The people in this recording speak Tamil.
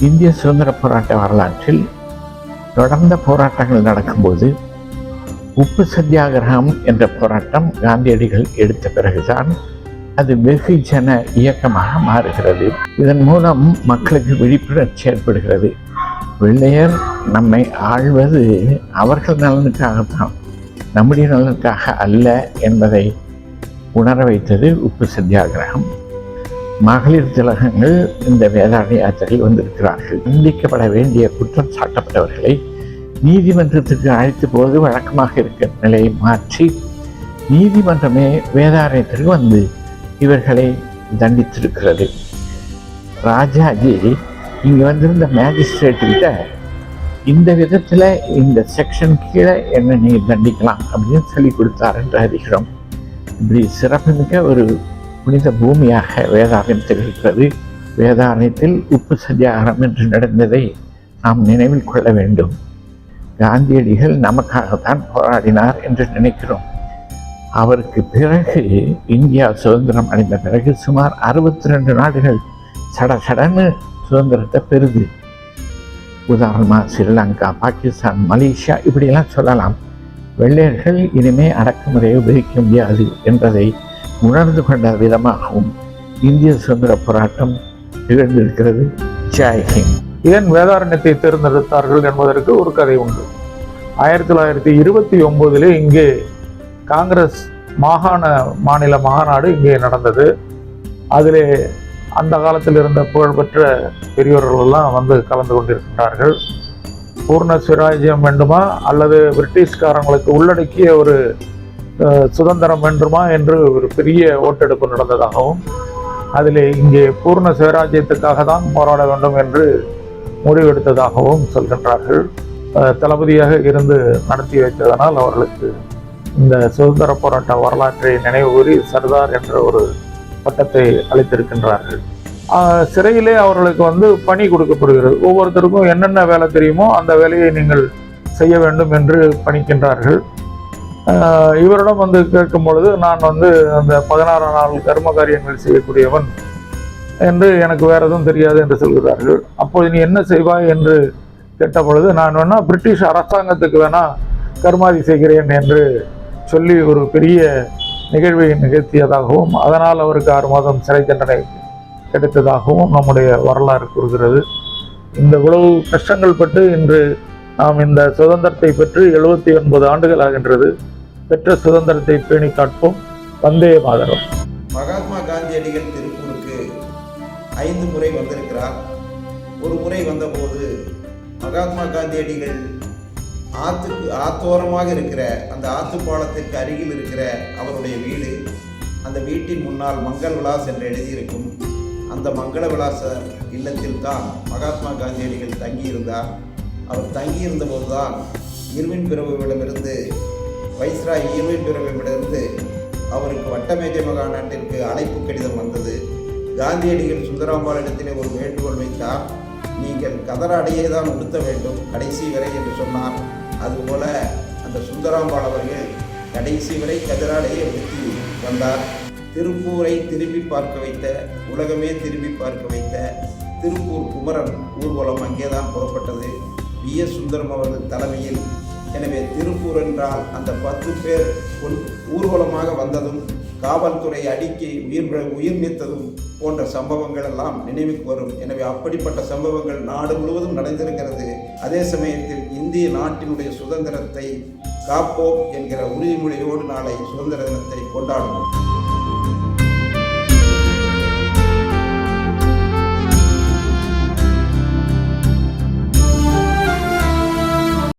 இந்திய சுதந்திர போராட்ட வரலாற்றில் தொடர்ந்த போராட்டங்கள் நடக்கும்போது உப்பு சத்தியாகிரகம் என்ற போராட்டம் காந்தியடிகள் எடுத்த பிறகுதான் அது வெகுஜன இயக்கமாக மாறுகிறது. இதன் மூலம் மக்களுக்கு விழிப்புணர்ச்சி ஏற்படுகிறது. வெள்ளையர் நம்மை ஆள்வது அவர்கள் நலனுக்காகத்தான் நம்முடைய நலனுக்காக அல்ல என்பதை உணர வைத்தது உப்பு சத்தியாகிரகம். மகளிர் திலகங்கள் இந்த வேதாரண யாத்திரையில் வந்திருக்கிறார்கள். தண்டிக்கப்பட வேண்டிய குற்றம் சாட்டப்பட்டவர்களை நீதிமன்றத்துக்கு அழைத்த போது வழக்கமாக இருக்கிற நிலையை மாற்றி நீதிமன்றமே வேதாரண்யத்திற்கு வந்து இவர்களை தண்டித்திருக்கிறது. ராஜாஜி இங்கே வந்திருந்த மேஜிஸ்ட்ரேட்டுக்கிட்ட இந்த விதத்தில் இந்த செக்ஷன் கீழே என்ன நீங்கள் தண்டிக்கலாம் அப்படின்னு சொல்லி கொடுத்தார் என்று அறிகிறோம். இப்படி சிறப்புமிக்க ஒரு புனித பூமியாக வேதாரண்யம் திகழ்கிறது வேதாரண்யத்தில் உப்பு சத்தியாகிரம் என்று நடந்ததை நாம் நினைவில் கொள்ள வேண்டும். காந்தியடிகள் நமக்காகத்தான் போராடினார் என்று நினைக்கிறோம். அவருக்கு பிறகு இந்தியா சுதந்திரம் அடைந்த பிறகு சுமார் அறுபத்தி ரெண்டு நாடுகள் சட சடன்னு சுதந்திரத்தை பெறுது. உதாரணமாக ஸ்ரீலங்கா பாகிஸ்தான் மலேசியா இப்படியெல்லாம் சொல்லலாம். வெள்ளையர்கள் இனிமே அடக்குமுறையை உபயோகிக்க முடியாது என்பதை உணர்ந்து கொண்ட விதமாகவும் இந்திய சுதந்திர போராட்டம் நிகழ்ந்திருக்கிறது. ஜெய் ஏன் வேதாரண்யத்தை தேர்ந்தெடுத்தார்கள் என்பதற்கு ஒரு கதை உண்டு. ஆயிரத்தி தொள்ளாயிரத்தி இருபத்தி ஒம்போதிலே இங்கே காங்கிரஸ் மாகாண மாநில மாநாடு இங்கே நடந்தது. அதிலே அந்த காலத்தில் இருந்த புகழ்பெற்ற பெரியோர்கள் எல்லாம் வந்து கலந்து கொண்டிருக்கின்றார்கள். பூர்ண சுராஜ்யம் வேண்டுமா? அல்லது பிரிட்டிஷ்காரங்களுக்கு உள்ளடக்கிய ஒரு சுதந்திரம் வேண்டுமா என்று ஒரு பெரிய ஓட்டெடுப்பு நடந்ததாகவும் அதில் இங்கே பூர்ண சுயராஜ்யத்துக்காக தான் போராட வேண்டும் என்று முடிவெடுத்ததாகவும் சொல்கின்றார்கள். தளபதியாக இருந்து நடத்தி வைத்ததனால் அவர்களுக்கு இந்த சுதந்திர போராட்ட வரலாற்றை நினைவு கூறி சர்தார் என்ற ஒரு பட்டத்தை அளித்திருக்கின்றார்கள். சிறையிலே அவர்களுக்கு வந்து பணி கொடுக்கப்படுகிறது. ஒவ்வொருத்தருக்கும் என்னென்ன வேலை தெரியுமோ அந்த வேலையை நீங்கள் செய்ய வேண்டும் என்று பணிக்கின்றார்கள். இவரிடம் வந்து கேட்கும் பொழுது நான் வந்து அந்த பதினாறாம் நாள் கர்ம காரியங்கள் செய்யக்கூடியவன் என்று எனக்கு வேற எதுவும் தெரியாது என்று சொல்கிறார்கள். அப்போது நீ என்ன செய்வாய் என்று கேட்ட பொழுது நான் வேணா பிரிட்டிஷ் அரசாங்கத்துக்கு வேணா கர்மாதி செய்கிறேன் என்று சொல்லி ஒரு பெரிய நிகழ்வை நிகழ்த்தியதாகவும் அதனால் அவருக்கு ஆறு மாதம் சிறை தண்டனை கிடைத்ததாகவும் நம்முடைய வரலாறு கூறுகிறது. இந்த இவ்வளவு கஷ்டங்கள் பட்டு இன்று நாம் இந்த சுதந்திரத்தை பெற்று எழுபத்தி ஒன்பது ஆண்டுகள் ஆகின்றது. பெற்ற சுதந்திரத்தை பேணி காட்போம் வந்தே மாதரம். மகாத்மா காந்தியடிகள் திருப்பூருக்கு ஐந்து முறை வந்திருக்கிறார். ஒரு முறை வந்தபோது மகாத்மா காந்தியடிகள் ஆற்றுக்கு ஆத்தோரமாக இருக்கிற அந்த ஆத்துப்பாலத்திற்கு அருகில் இருக்கிற அவருடைய வீடு அந்த வீட்டின் முன்னால் மங்கள் விலாஸ் என்று எழுதியிருக்கும். அந்த மங்கள விலாச இல்லத்தில் தான் மகாத்மா காந்தியடிகள் தங்கியிருந்தார். அவர் தங்கியிருந்த போதுதான் இருவின் பிரபுவிடமிருந்து வைஸ்ராய் இருவின் பிரபுவிடமிருந்து அவருக்கு வட்டமேஜை மகாநாட்டிற்கு அழைப்பு கடிதம் வந்தது. காந்தியடிகள் சுந்தராம்பாளிடத்திலே ஒரு வேண்டுகோள் வைத்தார். நீங்கள் கதராடையே தான் உடுத்த வேண்டும் கடைசி வரை என்று சொன்னார். அதுபோல அந்த சுந்தராம்பாள் அவர்கள் கடைசி வரை கதராடையை உடுத்தி வந்தார். திருப்பூரை திரும்பி பார்க்க வைத்த உலகமே திரும்பி பார்க்க வைத்த திருப்பூர் குமரன் ஊர்வலம் அங்கேதான் புறப்பட்டது. V S. சுந்தரம் அவர்கள் தலைமையில் எனவே திருப்பூர் என்றால் அந்த பத்து பேர் ஊர்வலமாக வந்ததும் காவல்துறை அடுக்கி உயிர் உயிர் நீத்ததும் போன்ற சம்பவங்கள் எல்லாம் நினைவுக்கு வரும். எனவே அப்படிப்பட்ட சம்பவங்கள் நாடு முழுவதும் நடந்திருக்கிறது. அதே சமயத்தில் இந்திய நாட்டினுடைய சுதந்திரத்தை காப்போம் என்கிற உறுதிமொழியோடு நாளை சுதந்திர தினத்தை கொண்டாடுவோம்.